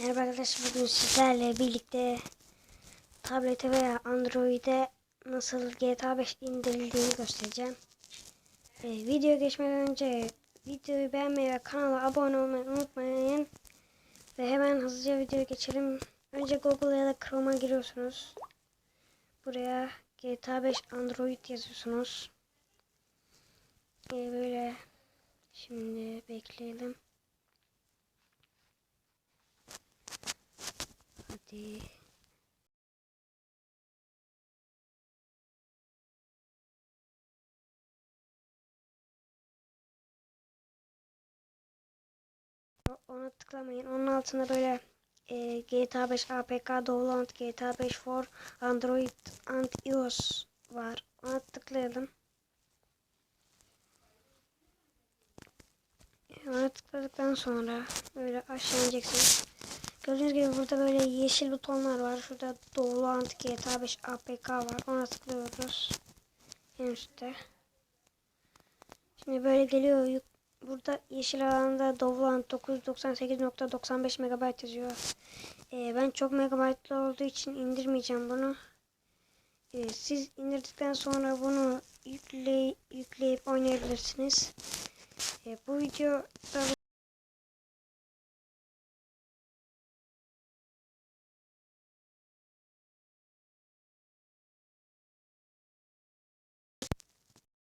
Merhaba arkadaşlar bugün sizlerle birlikte tablete veya Android'e nasıl GTA 5 indirildiğini göstereceğim. Ee, video geçmeden önce videoyu beğenmeyi ve kanala abone olmayı unutmayın. Ve hemen hızlıca videoya geçelim. Önce Google ya da Chrome'a giriyorsunuz. Buraya GTA 5 Android yazıyorsunuz. Ee, böyle şimdi bekleyelim. Hadi. Ona tıklamayın. Onun altında böyle e, GTA 5 APK download GTA 5 for Android and iOS var. Ona tıklayalım. Ona tıkladıktan sonra böyle aşağı ineceksiniz. Gördüğünüz gibi burada böyle yeşil butonlar var. Şurada download GTA 5 APK var. Ona tıklıyoruz. En üstte. Şimdi böyle geliyor. Burada yeşil alanda download 998.95 MB yazıyor. Ee, ben çok megabaytlı olduğu için indirmeyeceğim bunu. Ee, siz indirdikten sonra bunu yükle, yükleyip oynayabilirsiniz. Ee, bu video